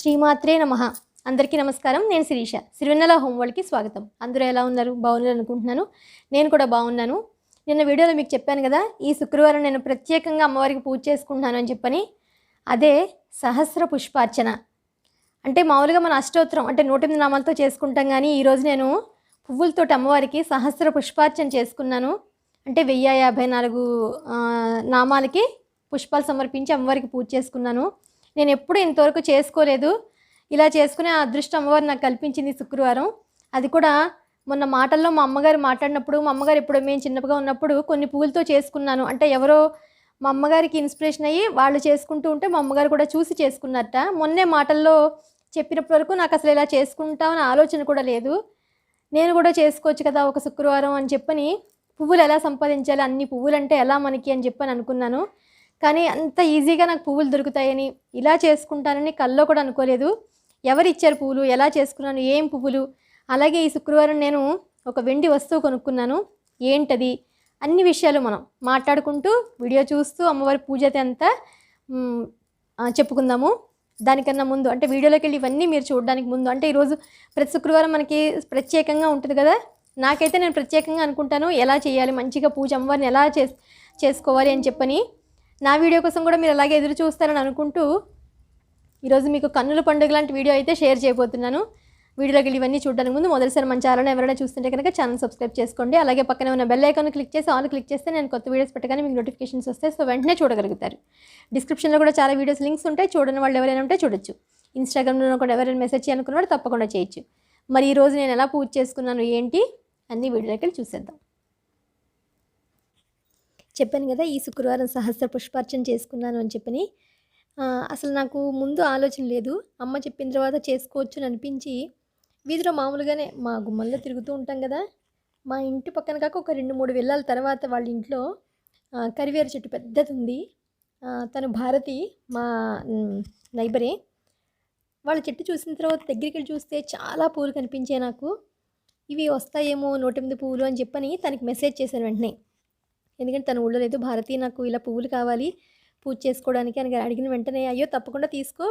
శ్రీమాత్రే నమ. అందరికీ నమస్కారం. నేను శిరీష. సిరివెన్నెల హోమ్ స్వాగతం. అందరూ ఎలా ఉన్నారు? బాగున్నారు అనుకుంటున్నాను. నేను కూడా బాగున్నాను. నిన్న వీడియోలో మీకు చెప్పాను కదా ఈ శుక్రవారం నేను ప్రత్యేకంగా అమ్మవారికి పూజ చేసుకుంటున్నాను అని చెప్పని. అదే సహస్ర పుష్పార్చన. అంటే మామూలుగా మన అష్టోత్తరం అంటే నూట ఎనిమిది నామాలతో చేసుకుంటాం కానీ ఈరోజు నేను పువ్వులతోటి అమ్మవారికి సహస్ర పుష్పార్చన చేసుకున్నాను. అంటే వెయ్యి యాభై నాలుగు నామాలకి పుష్పాలు సమర్పించి అమ్మవారికి పూజ చేసుకున్నాను. నేను ఎప్పుడు ఇంతవరకు చేసుకోలేదు. ఇలా చేసుకునే ఆ అదృష్టం అమ్మవారు నాకు కల్పించింది శుక్రవారం. అది కూడా మొన్న మాటల్లో మా అమ్మగారు మాట్లాడినప్పుడు మా అమ్మగారు ఇప్పుడు మేము చిన్నగా ఉన్నప్పుడు కొన్ని పూలతో చేసుకున్నాను. అంటే ఎవరో మా అమ్మగారికి ఇన్స్పిరేషన్ అయ్యి వాళ్ళు చేసుకుంటూ ఉంటే మా అమ్మగారు కూడా చూసి చేసుకున్నట్ట మొన్నే మాటల్లో చెప్పినప్పటి వరకు నాకు అసలు ఇలా చేసుకుంటామని ఆలోచన కూడా లేదు. నేను కూడా చేసుకోవచ్చు కదా ఒక శుక్రవారం అని చెప్పని పువ్వులు ఎలా సంపాదించాలి అన్ని పువ్వులు అంటే ఎలా మనకి అని చెప్పని అనుకున్నాను. కానీ అంత ఈజీగా నాకు పువ్వులు దొరుకుతాయని ఇలా చేసుకుంటానని కల్లో కూడా అనుకోలేదు. ఎవరు ఇచ్చారు పువ్వులు? ఎలా చేసుకున్నాను? ఏం పువ్వులు? అలాగే ఈ శుక్రవారం నేను ఒక వెండి వస్తువు కొనుక్కున్నాను. ఏంటది? అన్ని విషయాలు మనం మాట్లాడుకుంటూ వీడియో చూస్తూ అమ్మవారి పూజ అయితే అంతా చెప్పుకుందాము. దానికన్నా ముందు అంటే వీడియోలోకి వెళ్ళి ఇవన్నీ మీరు చూడడానికి ముందు అంటే ఈరోజు ప్రతి శుక్రవారం మనకి ప్రత్యేకంగా ఉంటుంది కదా? నాకైతే నేను ప్రత్యేకంగా అనుకుంటాను ఎలా చేయాలి? మంచిగా పూజ అమ్మవారిని ఎలా చేసుకోవాలి అని చెప్పని. నా వీడియో కోసం కూడా మీరు అలాగే ఎదురు చూస్తారని అనుకుంటూ ఈరోజు మీకు కన్నుల పండుగ లాంటి వీడియో అయితే షేర్ చేయబోతున్నాను. వీడియోలోకి వెళ్ళి ఇవన్నీ చూడడానికి ముందు మొదటిసారి మన ఛానల్ ఎవరైనా చూస్తుంటే కనుక ఛానల్ సబ్స్క్రైబ్ చేసుకోండి. అలాగే పక్కన ఉన్న బెల్ ఐకాన్ క్లిక్ చేసి ఆల్ క్లిక్ చేస్తే నేను కొత్త వీడియోస్ పెట్టగానే మీకు నోటిఫికేషన్స్ వస్తాయి. సో వెంటనే చూడగలుగుతారు. డిస్క్రిప్షన్లో కూడా చాలా వీడియోస్ లింక్స్ ఉంటాయి. చూడని వాళ్ళు ఎవరైనా ఉంటే చూడొచ్చు. ఇన్స్టాగ్రామ్లో కూడా ఎవరైనా మెసేజ్ చేయాలనుకున్న తప్పకుండా చేయొచ్చు. మరి ఈ రోజు నేను ఎలా పూజ చేసుకున్నాను ఏంటి అన్ని వీడియోలోకి వెళ్ళి చూసేద్దాం. చెప్పాను కదా ఈ శుక్రవారం సహస్ర పుష్పార్చన చేసుకున్నాను అని చెప్పని. అసలు నాకు ముందు ఆలోచన లేదు. అమ్మ చెప్పిన తర్వాత చేసుకోవచ్చు అని అనిపించి వీధిలో మామూలుగానే మా గుమ్మల్లో తిరుగుతూ ఉంటాం కదా మా ఇంటి పక్కన కాక ఒక రెండు మూడు వెళ్ళాల తర్వాత వాళ్ళ ఇంట్లో కరివేర కరివేరు చెట్టు పెద్దది ఉంది తను భారతి మా నైబరే వాళ్ళ చెట్టు చూసిన తర్వాత దగ్గరికి వెళ్ళి చూస్తే చాలా పూలు కనిపించాయి నాకు. ఇవి వస్తాయేమో నూట ఎనిమిది పువ్వులు అని చెప్పని తనకి మెసేజ్ చేశాను వెంటనే. ఎందుకంటే తన ఊళ్ళో లేదు. భారతి నాకు ఇలా పువ్వులు కావాలి పూజ చేసుకోవడానికి అని అడిగిన వెంటనే అయ్యో తప్పకుండా తీసుకో.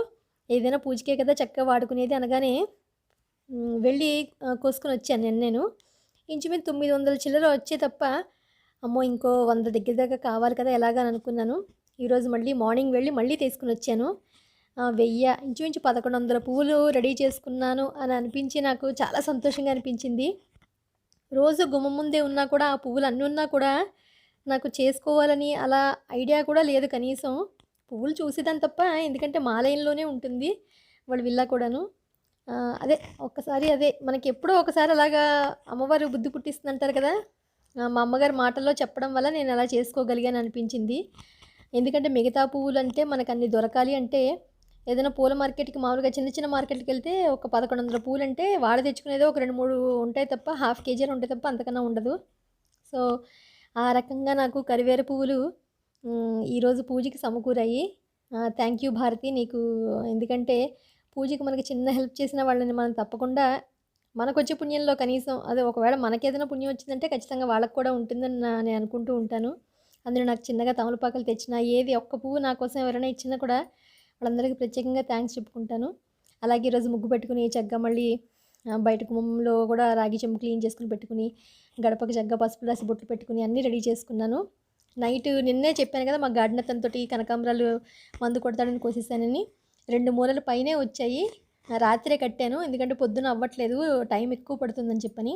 ఏదైనా పూజకే కదా చక్కగా వాడుకునేది అనగానే వెళ్ళి కోసుకొని వచ్చాను నేను నేను. ఇంచుమించు తొమ్మిది వందల చిల్లర వచ్చే తప్ప అమ్మో ఇంకో వంద దగ్గర దగ్గర కావాలి కదా ఎలాగని అని అనుకున్నాను. ఈరోజు మళ్ళీ మార్నింగ్ వెళ్ళి మళ్ళీ తీసుకుని వచ్చాను. వెయ్య ఇంచుమించు పదకొండు వందల పువ్వులు రెడీ చేసుకున్నాను అని అనిపించి నాకు చాలా సంతోషంగా అనిపించింది. రోజు గుమ్మ ముందే ఉన్నా కూడా ఆ పువ్వులు అన్నీ ఉన్నా కూడా నాకు చేసుకోవాలని అలా ఐడియా కూడా లేదు కనీసం. పువ్వులు చూసేదాన్ని తప్ప ఎందుకంటే మాలయంలోనే ఉంటుంది వాళ్ళ విల్లా కూడాను. అదే ఒక్కసారి అదే మనకి ఎప్పుడో ఒకసారి అలాగా అమ్మవారు బుద్ధి పుట్టిస్తుంది అంటారు కదా? మా అమ్మగారి మాటల్లో చెప్పడం వల్ల నేను అలా చేసుకోగలిగాను అనిపించింది. ఎందుకంటే మిగతా పువ్వులు అంటే మనకు అన్ని దొరకాలి అంటే ఏదైనా పూల మార్కెట్కి మామూలుగా చిన్న చిన్న మార్కెట్కి వెళ్తే ఒక పదకొండు వందల పూలు అంటే వాడ తెచ్చుకునేదో ఒక రెండు మూడు ఉంటాయి తప్ప హాఫ్ కేజీలు ఉంటాయి తప్ప అంతకన్నా ఉండదు. సో ఆ రకంగా నాకు కరివేర పువ్వులు ఈరోజు పూజకి సమకూరాయి. Thank you Bharati. నీకు ఎందుకంటే పూజకి మనకి చిన్న హెల్ప్ చేసిన వాళ్ళని మనం తప్పకుండా మనకు వచ్చే పుణ్యంలో కనీసం అదే ఒకవేళ మనకేదైనా పుణ్యం వచ్చిందంటే ఖచ్చితంగా వాళ్ళకి కూడా ఉంటుందని నేను అనుకుంటూ ఉంటాను. అందులో నాకు చిన్నగా తమలపాకులు తెచ్చిన ఏది ఒక్క పువ్వు నా కోసం ఎవరైనా ఇచ్చినా కూడా వాళ్ళందరికీ ప్రత్యేకంగా థ్యాంక్స్ చెప్పుకుంటాను. అలాగే ఈరోజు ముగ్గు పెట్టుకుని చక్కగా మళ్ళీ బయట గుమ్మంలో కూడా రాగి చెంబు క్లీన్ చేసుకుని పెట్టుకుని గడపకి చక్కగా పసుపు రాసి బొట్లు పెట్టుకుని అన్నీ రెడీ చేసుకున్నాను. నైట్ నిన్నే చెప్పాను కదా మా గార్డెనర్ తనతోటి కనకాంబరాలు మందు కొడతాడని కోసేసానని. రెండు మూలలు పైనే వచ్చాయి. రాత్రే కట్టాను ఎందుకంటే పొద్దున అవ్వట్లేదు టైం ఎక్కువ పడుతుందని చెప్పని.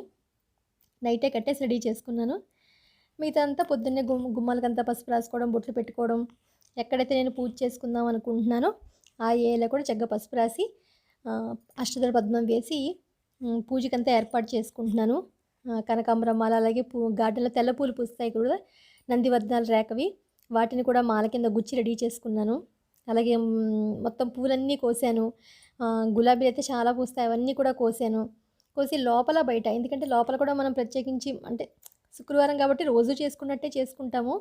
నైటే కట్టేసి రెడీ చేసుకున్నాను. మిగతా అంతా పొద్దున్నే గుమ్ గుమ్మాలకంతా పసుపు రాసుకోవడం బొట్లు పెట్టుకోవడం ఎక్కడైతే నేను పూజ చేసుకుందాం అనుకుంటున్నానో ఆ ఏలో కూడా చక్కగా పసుపు రాసి అష్టదల పద్మం వేసి పూజకంతా ఏర్పాటు చేసుకుంటున్నాను. కనకాంబర కనకాంబరం మాల అలాగే పూ గార్డెన్లో తెల్ల పూలు పూస్తాయి కూడా నందివర్ధనాలు రేకవి. వాటిని కూడా మాల కింద గుచ్చి రెడీ చేసుకున్నాను. అలాగే మొత్తం పూలన్నీ కోసాను. గులాబీలు అయితే చాలా పూస్తాయి అవన్నీ కూడా కోసాను. కోసి లోపల బయట ఎందుకంటే లోపల కూడా మనం ప్రత్యేకించి అంటే శుక్రవారం కాబట్టి రోజు చేసుకున్నట్టే చేసుకుంటాము.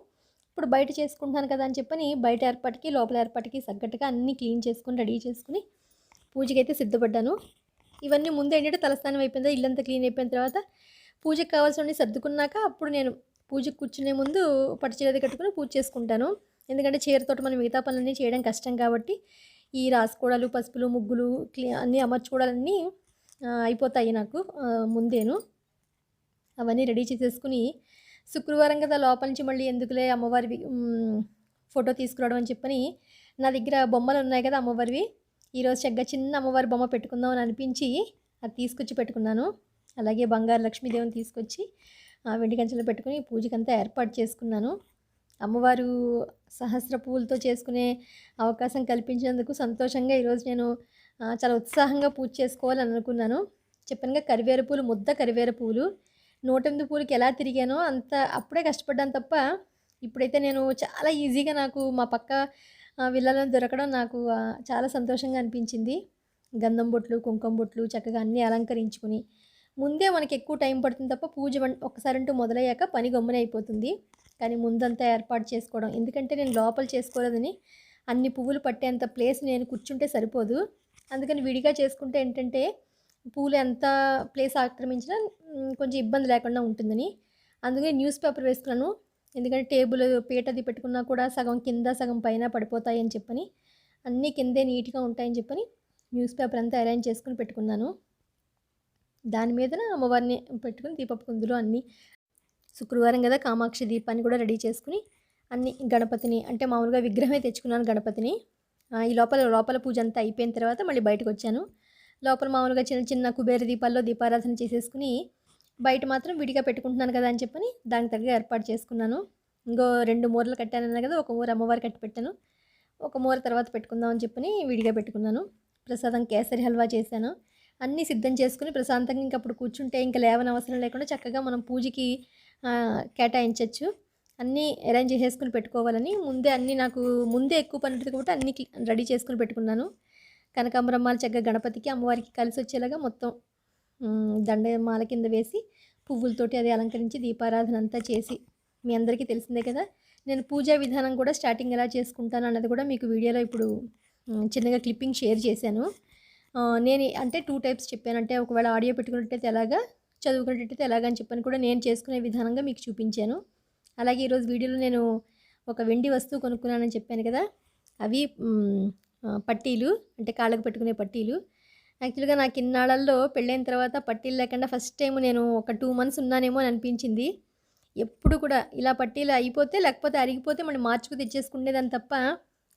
ఇప్పుడు బయట చేసుకుంటాను కదా అని చెప్పని బయట ఏర్పాటుకి లోపల ఏర్పాటుకి తగ్గట్టుగా అన్నీ క్లీన్ చేసుకుని రెడీ చేసుకుని పూజకి అయితే సిద్ధపడ్డాను. ఇవన్నీ ముందు ఏంటంటే తలస్నానం అయిపోయిందా ఇల్లంతా క్లీన్ అయిపోయిన తర్వాత పూజకు కావాల్సినవి సర్దుకున్నాక అప్పుడు నేను పూజకు కూర్చునే ముందు పట్టు కట్టుకుని పూజ చేసుకుంటాను. ఎందుకంటే చీరతోటి మనం మిగతా పనులన్నీ చేయడం కష్టం కాబట్టి ఈ రాసుకోవడాలు పసుపులు ముగ్గులు క్లీ అన్నీ అమర్చుకోవడాలన్నీ అయిపోతాయి నాకు ముందేను. అవన్నీ రెడీ చేసేసుకుని శుక్రవారం కదా లోపల నుంచి మళ్ళీ ఎందుకులే అమ్మవారి ఫోటో తీసుకురావడం అని చెప్పని నా దగ్గర బొమ్మలు ఉన్నాయి కదా అమ్మవారివి ఈరోజు చక్కగా చిన్న అమ్మవారి బొమ్మ పెట్టుకుందాం అని అనిపించి అది తీసుకొచ్చి పెట్టుకున్నాను. అలాగే బంగారు లక్ష్మీదేవిని తీసుకొచ్చి వెండి కంచెలో పెట్టుకుని పూజకంతా ఏర్పాటు చేసుకున్నాను. అమ్మవారు సహస్ర పూలతో చేసుకునే అవకాశం కల్పించినందుకు సంతోషంగా ఈరోజు నేను చాలా ఉత్సాహంగా పూజ చేసుకోవాలని అనుకున్నాను. చెప్పానుగా కరివేర పూలు ముద్ద కరివేర పూలు. నూట ఎనిమిది పూలకి ఎలా తిరిగానో అంత అప్పుడే కష్టపడ్డాను తప్ప ఇప్పుడైతే నేను చాలా ఈజీగా నాకు మా పక్క విల్లలను దొరకడం నాకు చాలా సంతోషంగా అనిపించింది. గంధం బొట్లు కుంకుమ బొట్లు చక్కగా అన్నీ అలంకరించుకుని. ముందే మనకి ఎక్కువ టైం పడుతుంది తప్ప పూజ వన్- ఒక్కసారి అంటూ మొదలయ్యాక పని గమ్మున అయిపోతుంది. కానీ ముందంతా ఏర్పాటు చేసుకోవడం ఎందుకంటే నేను లోపల చేసుకోలేదని అన్ని పువ్వులు పట్టేంత ప్లేస్ నేను కూర్చుంటే సరిపోదు. అందుకని విడిగా చేసుకుంటే ఏంటంటే పూలు ఎంత ప్లేస్ ఆక్రమించినా కొంచెం ఇబ్బంది లేకుండా ఉంటుందని. అందుకని న్యూస్ పేపర్ వేసుకున్నాను. ఎందుకంటే టేబుల్ పీటది పెట్టుకున్నా కూడా సగం కింద సగం పైన పడిపోతాయని చెప్పని అన్నీ కిందే నీట్గా ఉంటాయని చెప్పని న్యూస్ పేపర్ అంతా అరేంజ్ చేసుకుని పెట్టుకున్నాను. దాని మీదన అమ్మవారిని పెట్టుకుని దీపపు కుందులు అన్నీ శుక్రవారం కదా కామాక్షి దీపాన్ని కూడా రెడీ చేసుకుని అన్ని గణపతిని అంటే మామూలుగా విగ్రహమే తెచ్చుకున్నాను గణపతిని. ఈ లోపల లోపల పూజ అంతా అయిపోయిన తర్వాత మళ్ళీ బయటకు వచ్చాను. లోపల మామూలుగా చిన్న చిన్న కుబేర దీపాల్లో దీపారాధన చేసేసుకుని బయట మాత్రం విడిగా పెట్టుకుంటున్నాను కదా అని చెప్పని దానికి తగ్గ ఏర్పాటు చేసుకున్నాను. ఇంకో రెండు మూరలు కట్టానన్నా కదా ఒక మూర అమ్మవారు కట్టి పెట్టాను. ఒక మూర తర్వాత పెట్టుకుందాం అని చెప్పని విడిగా పెట్టుకున్నాను. ప్రసాదం కేసరి హల్వా చేశాను. అన్నీ సిద్ధం చేసుకుని ప్రశాంతంగా ఇంక అప్పుడు కూర్చుంటే ఇంకా లేవని అవసరం లేకుండా చక్కగా మనం పూజకి కేటాయించవచ్చు అన్నీ అరేంజ్ చేసుకుని పెట్టుకోవాలని ముందే అన్నీ నాకు ముందే ఎక్కువ పని ఉంటుంది కాబట్టి అన్నీ రెడీ చేసుకుని పెట్టుకున్నాను. కనకాంబరమ్మాలు చక్కగా గణపతికి అమ్మవారికి కలిసి వచ్చేలాగా మొత్తం దండమాల కింద వేసి పువ్వులతోటి అది అలంకరించి దీపారాధన అంతా చేసి మీ అందరికీ తెలిసిందే కదా. నేను పూజా విధానం కూడా స్టార్టింగ్ ఎలా చేసుకుంటాను అన్నది కూడా మీకు వీడియోలో ఇప్పుడు చిన్నగా క్లిప్పింగ్ షేర్ చేశాను. నేను అంటే టూ టైప్స్ చెప్పాను. అంటే ఒకవేళ ఆడియో పెట్టుకున్నట్టయితే ఎలాగా చదువుకున్నట్టయితే ఎలాగ అని చెప్పని కూడా నేను చేసుకునే విధానంగా మీకు చూపించాను. అలాగే ఈరోజు వీడియోలో నేను ఒక వెండి వస్తువు కొనుక్కున్నానని చెప్పాను కదా. అవి పట్టీలు అంటే కాళ్ళకు పెట్టుకునే పట్టీలు. యాక్చువల్గా నాకు ఇన్నాళ్ళల్లో పెళ్ళైన తర్వాత పట్టీలు లేకుండా ఫస్ట్ టైం నేను ఒక టూ మంత్స్ ఉన్నానేమో అని అనిపించింది. ఎప్పుడు కూడా ఇలా పట్టీలు అయిపోతే లేకపోతే అరిగిపోతే మళ్ళీ మార్చుకు తెచ్చేసుకునేదాన్ని తప్ప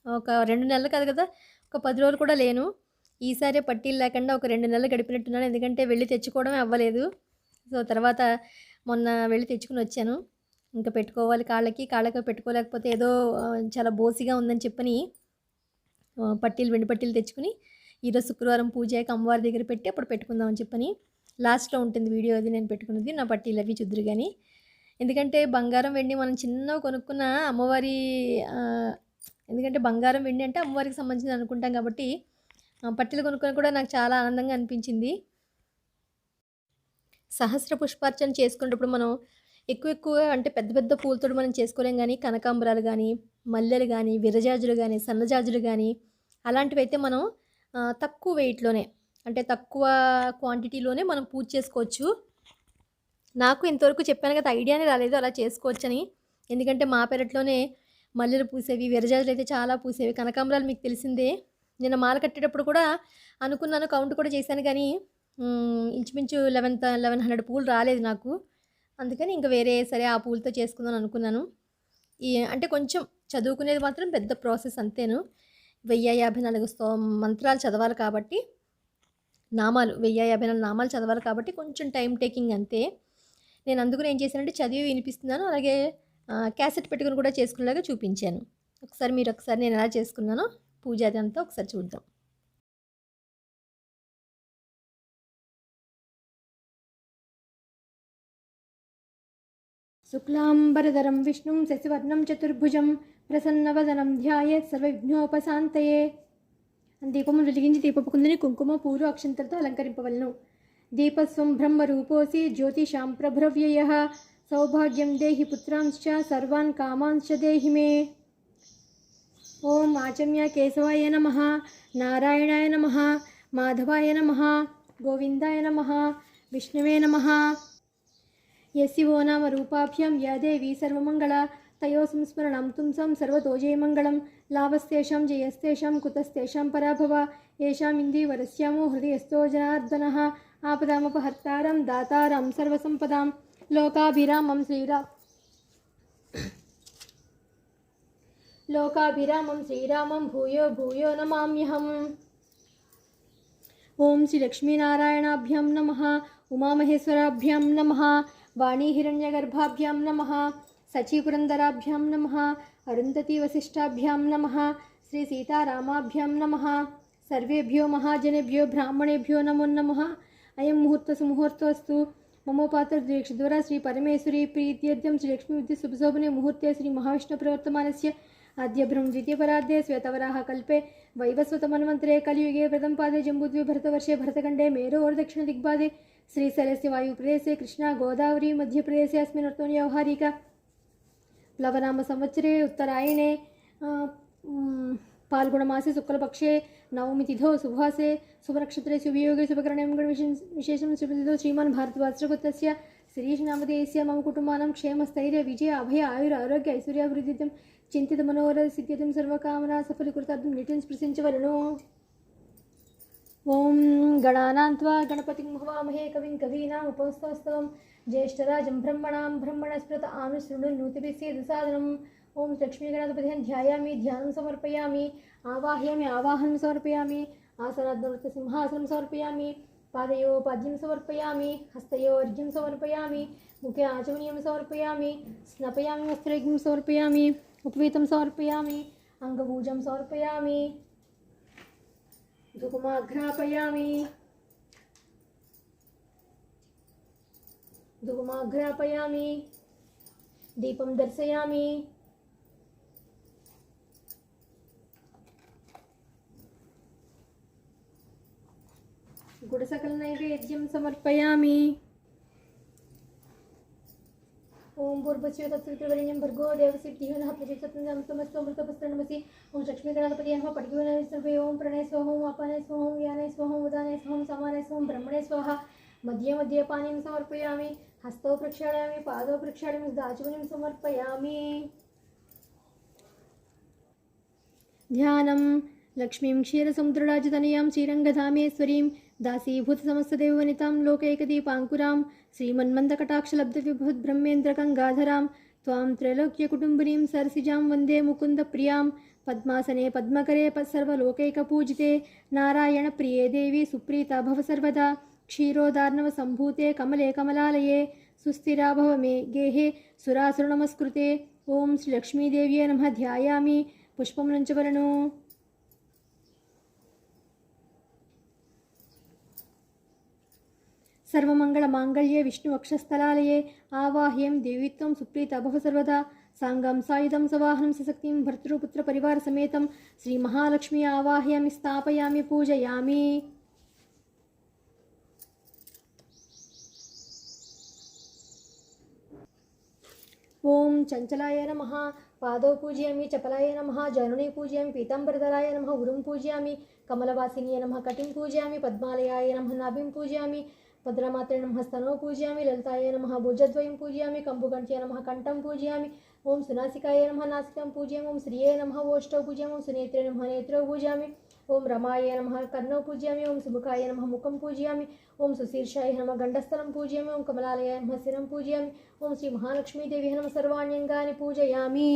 ఒక రెండు నెలలు కాదు కదా ఒక పది రోజులు కూడా లేను. ఈసారి పట్టీలు లేకుండా ఒక రెండు నెలలు గడిపినట్టున్నాను. ఎందుకంటే వెళ్ళి తెచ్చుకోవడమే అవ్వలేదు. సో తర్వాత మొన్న వెళ్ళి తెచ్చుకుని వచ్చాను. ఇంకా పెట్టుకోవాలి కాళ్ళకి కాళ్ళకి పెట్టుకోలేకపోతే ఏదో చాలా బోసిగా ఉందని చెప్పని పట్టీలు వెండి పట్టీలు తెచ్చుకుని ఈరోజు శుక్రవారం పూజ అయ్యాక అమ్మవారి దగ్గర పెట్టి అప్పుడు పెట్టుకుందాం అని చెప్పని లాస్ట్లో ఉంటుంది వీడియో అది నేను పెట్టుకున్నది నా పట్టీలు అవి చుద్దురు కానీ ఎందుకంటే బంగారం వెండి మనం చిన్న కొనుక్కున్న అమ్మవారి ఎందుకంటే బంగారం వెండి అంటే అమ్మవారికి సంబంధించింది అనుకుంటాం కాబట్టి ఆ, పట్టీలు కొనుక్కొని కూడా నాకు చాలా ఆనందంగా అనిపించింది. సహస్ర పుష్పార్చన చేసుకునేటప్పుడు మనం ఎక్కువ ఎక్కువ అంటే పెద్ద పెద్ద పూలతో మనం చేసుకోలేం కానీ కనకాంబరాలు కానీ మల్లెలు కానీ విరజాజులు కానీ సన్నజాజులు కానీ అలాంటివి అయితే మనం తక్కువ వెయిట్లోనే అంటే తక్కువ క్వాంటిటీలోనే మనం పూజ చేసుకోవచ్చు. నాకు ఇంతవరకు చెప్పాను కదా ఐడియానే రాలేదు అలా చేసుకోవచ్చని. ఎందుకంటే మా పెరట్లోనే మల్లెలు పూసేవి విరజాజులు అయితే చాలా పూసేవి. కనకాంబరాలు మీకు తెలిసిందే. నిన్న మాల కట్టేటప్పుడు కూడా అనుకున్నాను కౌంట్ కూడా చేశాను కానీ ఇంచుమించు లెవెన్ లెవెన్ హండ్రెడ్ పూలు రాలేదు నాకు. అందుకని ఇంకా వేరే సరే ఆ పూలతో చేసుకుందాం అనుకున్నాను. ఈ అంటే కొంచెం చదువుకునేది మాత్రం పెద్ద ప్రాసెస్ అంతేను. వెయ్యి యాభై నాలుగు sto- మంత్రాలు చదవాలి కాబట్టి నామాలు వెయ్యి యాభై నాలుగు నామాలు చదవాలి కాబట్టి కొంచెం టైం టేకింగ్ అంతే. నేను అందుకని ఏం చేశానంటే చదివి వినిపిస్తున్నాను అలాగే క్యాసెట్ పెట్టుకుని కూడా చేసుకునేలాగా చూపించాను. ఒకసారి మీరు ఒకసారి నేను ఎలా చేసుకున్నానో పూజ అంతా ఒకసారి చూద్దాం. శుక్లాంబరధరం విష్ణుం శశివర్ణం చతుర్భుజం ప్రసన్నవదనం ధ్యాయేత్ సర్వవిఘ్నోపశాంతయే దీపము వెలిగించి దీపపు కుందని కుంకుమ పూలు అక్షంతలతో అలంకరింపవలను దీపస్వం బ్రహ్మరూపోసి జ్యోతిషాం ప్రభ్రవ్యయ సౌభాగ్యం దేహి పుత్రాంశ్చ సర్వాన్ కామాంశ్చ దేహి మే ఓం ఆచమ్య కేశవాయ నమ నారాయణాయ నమ మాధవాయ నమ గోవిందాయ నమ విష్ణువే నమ యశివో నామ రూపాభ్యాం యా దేవి సర్వమంగళ तय संस्मरणं पुंसं सर्वतोजेमङ्गलं, लाभस्तेषा, जयस्तेषा, कुतस्तेषा पराभव। येषाम् इन्दीवरस्यामो हृदयस्थो जनार्दनः। आपदामुपहर्तारं, दातारं लोकाभिरामं श्रीरा, लोकाभिरामं श्रीरामं, भूयो भूयो नमाम्यहम्। ॐ श्रीलक्ष्मीनारायणाभ्यां नमः। उमामहेश्वराभ्यां नमः। वाणीहिरण्यगर्भाभ्यां नमः। सचीपुरन्दराभ्यां नमः। अरुन्धतीवसिष्ठाभ्यां नमः। श्रीसीतारामाभ्यां नमः। सर्वेभ्यो महाजनेभ्यो ब्राह्मणेभ्यो नमो नमः। मुहूर्त मुहूर्तसुमुहूर्तोऽस्तु। मम पात्रद्वीक्षद्वारा श्रीपरमेश्वरी प्रीत्यद्यं सुभशोभने मुहूर्ते श्रीमहाविष्णुप्रवर्तमानस्य आद्य ब्रह्म द्वितीयपराधे श्वेतवराह कल्पे वैवस्वतमन्वन्तरे कलियुगे प्रथम पादे जम्बुद्विभरतवर्षे भरतखण्डे मेरोर्दक्षिणदिग्बादे श्रीशैलस्य वायुप्रदेशे कृष्णा गोदावरी मध्यप्रदेशे अस्मिन् व्यवहारिका ప్లవనామ సంవత్సరే ఉత్తరాయణే. పాల్గుణమాసే శుక్లపక్షే. నవమి తిథో శుభాసే శుభనక్షత్రే శుభయోగే శుభకరణే. విశేషం విశేషం శుభతిథో శ్రీమాన్ భారతవాత్సకృత్య శిరీష్నామధేయస్య మమ కుటుంబానం క్షేమస్థైర్య విజయ అభయ ఆయుర ఆరోగ్య ఐశ్వర్యాభివృద్ధితం. చింతిత మనోహర సిద్ధ్యతం సర్వకామనా సఫలీకృతార్థం నిటిన్ స్పృశించవలను. ॐ गणानां त्वा गणपतिं हवामहे कविं कवीनाम् उपस्तवस्तवं ज्येष्ठराजं ब्रह्मणां ब्रह्मणस्पृत आनुशृणुन्नूतिभिस्सेदसादनम् ॐ लक्ष्मीगणाधिपतिं ध्यायामि, ध्यानं समर्पयामि, आवाहयामि, आवाहनं समर्पयामि आसनाद्वृत्तसिंहासनं समर्पयामि पादयो पाद्यं समर्पयामि हस्तयो अर्घ्यं मुखे आचमनीयं समर्पयामि, स्नपयामि वस्त्रैघ्यं समर्पयामि, उपवीतं समर्पयामि अङ्गभूजं समर्पयामि धूपमाघ्रापयामि धूपमाघ्रापयामि दीपं दर्शयामि। गुडसकलनैवेद्यं समर्पयामि। ओम भूर्भुव तत्सवितृवरिण्यं भर्गो देवसिद्धिः प्रचेतत्नं समस्तमृतपस्त्रनमसि ॐ लक्ष्मीगणाधिपति नमः पटिकिवनाय सर्वे। ॐ प्रणय स्वाहों अपानय स्वाहों व्यानय स्वाहों उदानय स्वाहों सामानय स्वाहों ब्रह्मणे स्वाहा। मध्ये मध्ये पानीं समर्पयामि, हस्तौ प्रक्षालयामि, पादौ प्रक्षालयामि, दाचुवनीं समर्पयामि। ध्यानं लक्ष्मीं क्षीरसमुद्रराजतनयां श्रीरङ्गधामेश्वरीं దాసీభూత సమస్త దేవనితాం లోకైకదీపాంకురాం శ్రీమన్మందకటాక్షలబ్ధవిభుద్బ్రహ్మేంద్రగంగాధరాం త్వాం త్రైలోక్య త్రైలోక్యకుటుంబినీం సరసిజాం వందే ముకుంద ప్రియాం పద్మాసనే పద్మకరే సర్వలోకైక పూజితే నారాయణ ప్రియే దేవి సుప్రీత భవ సర్వదా క్షీరోదార్ణవ సంభూతే కమలే కమలాలయే సుస్థిరా భవ మే గేహే సురాసురనమస్కృతే ఓం శ్రీ లక్ష్మీదేవ్యే నమ ధ్యాయామి పుష్పం నుంచవలను सर्वमङ्गलमाङ्गल्ये विष्णुवक्षस्थलालये आवाह्यं देवीत्वं सुप्रीता भव सर्वदा साङ्गं सायुधं सवाहनं सशक्तिं भर्तृपुत्रपरिवारसमेतं श्रीमहालक्ष्मी आवाहयामि स्थापयामि पूजयामि ॐ चञ्चलाय नमः पादौ पूजयामि चपलाय नमः जनुने पूजयामि पीताम्बरधराय नमः गुरुं पूजयामि कमलवासिन्ये नमः कटिं पूजयामि पद्मालयाय नमः नाभिं पूजयामि भद्रमात्रे नमः स्तनौ पूजयामि, ललिताय नमः, भुजद्वयं पूजयामि, कम्बुकण्ठ्ये नमः, कण्ठं पूजयामि ॐ सुनासिकाय नमः, नासिकां पूजयामि ॐ श्रिये नमः ओष्ठौ पूजयामि ॐ सुनेत्रे नमः, नेत्रौ पूजयामि ॐ रमाय नमः, कर्णौ पूजयामि ॐ सुमुखाय नमः, मुखं पूजयामि ॐ सुशीर्षाय नमः, गण्डस्थलं पूजयामि ॐ कमलालयाय नमः शिरं पूजयामि श्री श्रीमहालक्ष्मीदेवी नमः, सर्वाण्यङ्गानि पूजयामि।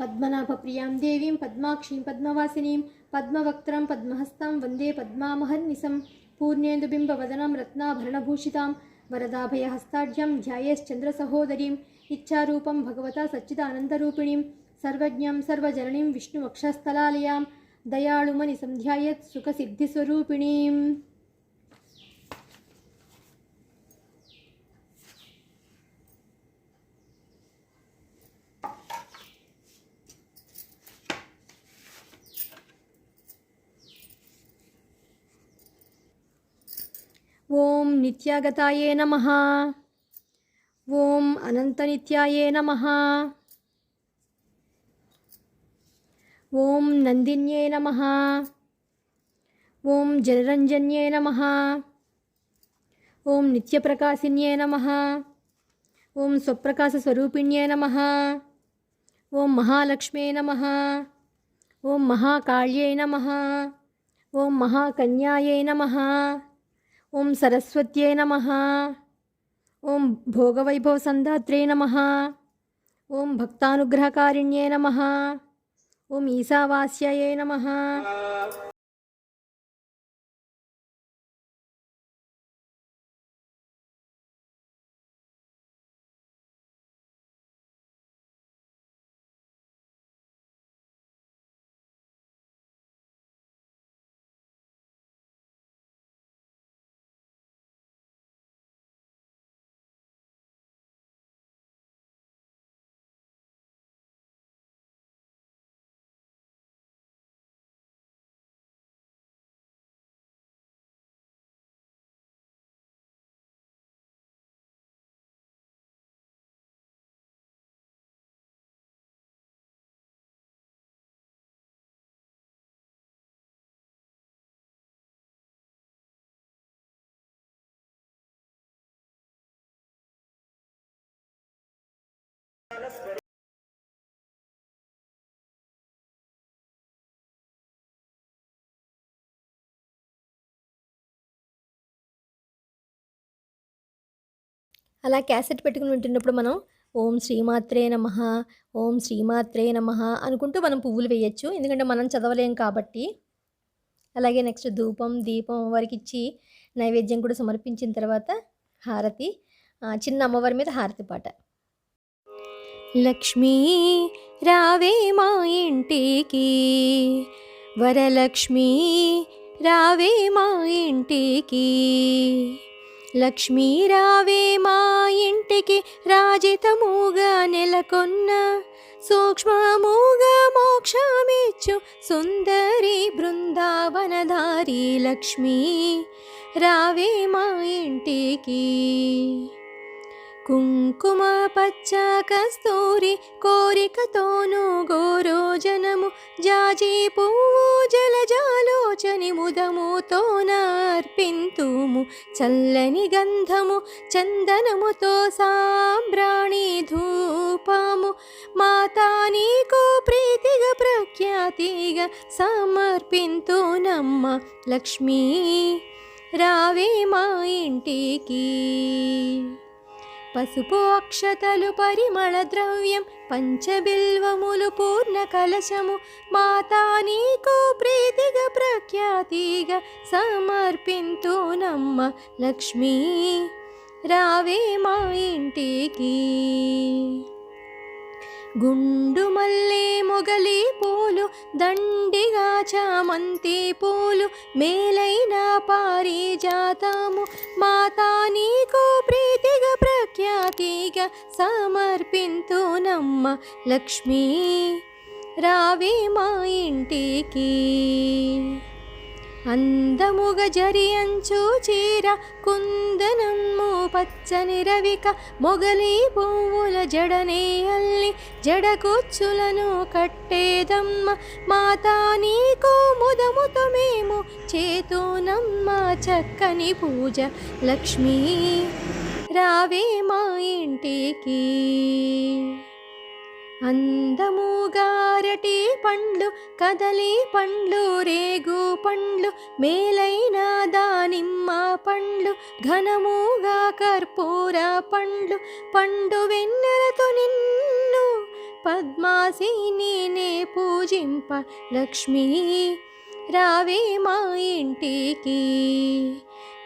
పద్మనాభప్రియాం దేవీం పద్మాక్షీం పద్మవాసినీం పద్మవక్త్రం పద్మహస్తాం వందే పద్మామహర్నిశం పూర్ణేందుబింబవదనం రత్నాభరణభూషితాం వరదాభయహస్తాఢ్యం ధ్యాయేశ్చంద్రసహోదరీం ఇచ్చారూపం భగవతా సచ్చిదానందరూపిణీం సర్వజ్ఞం సర్వజననీం విష్ణువక్షస్థలాలయాం దయాళుమని సంధ్యాయత్ సుఖసిద్ధిస్వరూపిణీం ఓం నిత్యాగతాయే నమ. ఓం అనంతనిత్యాయే నమ. ఓం నందిన్యే నమ. ఓం జనరంజన్యే నమ. ఓం నిత్యప్రకాశిన్యే నమ. ఓం స్వప్రకాశస్వరూపిణ్యే నమ. ఓం మహాలక్ష్మే నమ. ఓం మహాకాళ్యే నమ. ఓం మహాకన్యాయే నమ. ఓం సరస్వత్యై నమ. ఓం భోగవైభవ భోగవైభవసందాత్రే నమ. ఓం భక్తానుగ్రహకారిణ్యే నమ. ఓం ఈశావాస్యయే నమ. అలా క్యాసెట్ పెట్టుకుని వింటున్నప్పుడు మనం ఓం శ్రీమాత్రే నమ ఓం శ్రీమాత్రే నమ అనుకుంటూ మనం పువ్వులు వేయచ్చు. ఎందుకంటే మనం చదవలేం కాబట్టి. అలాగే నెక్స్ట్ ధూపం దీపం వారికి ఇచ్చి నైవేద్యం కూడా సమర్పించిన తర్వాత హారతి చిన్న అమ్మవారి మీద హారతి పాట. లక్ష్మీ రావే మా ఇంటికి వరలక్ష్మీ రావే మా ఇంటికి లక్ష్మీ రావే మా ఇంటికి రాజితముగా నెలకొన్న సూక్ష్మముగా మోక్షమిచ్చు సుందరి బృందావనధారి లక్ష్మీ రావే మా ఇంటికి. కుంకుమ పచ్చ కస్తూరి కోరికతోనూ గోరోజనము జాజీ పువ్వు జలజాలోచని ముదముతో నార్పింతుము చల్లని గంధము చందనముతో సాంబ్రాణి ధూపము మాతా నీకు ప్రీతిగా ప్రఖ్యాతిగా సమర్పింతునమ్మ లక్ష్మీ రావే మా ఇంటికి. పసుపు అక్షతలు పరిమళ ద్రవ్యం పంచబిల్వములు పూర్ణ కలశము మాతా నీకు ప్రీతిగా ప్రఖ్యాతిగా సమర్పింతునమ్మ లక్ష్మీ. రావే మా ఇంటికి. గుండు మల్లె మొగలి పూలు దండిగా చామంతి పూలు మేలైన పారిజాతము మాతా నీకు ప్రీతిగా ఖ్యాతిగా సమర్పింతునమ్మ లక్ష్మీ రావే మా ఇంటికి అందముగ జరియంచు చీర కుందనమ్ము పచ్చని రవిక మొగలి పువ్వుల జడనే అల్లి జడకొచ్చులను కట్టేదమ్మ మాతా నీకు ముదముతో మేము చేతునమ్మ చక్కని పూజ లక్ష్మీ రావే మా ఇంటికి. అందముగారటి పండ్లు కదలి పండ్లు రేగు పండ్లు మేలైన దానిమ్మ పండ్లు ఘనముగా కర్పూర పండ్లు పండు వెన్నెలతో నిన్ను పద్మాసిని నే పూజింప లక్ష్మీ. రావే మా ఇంటికి.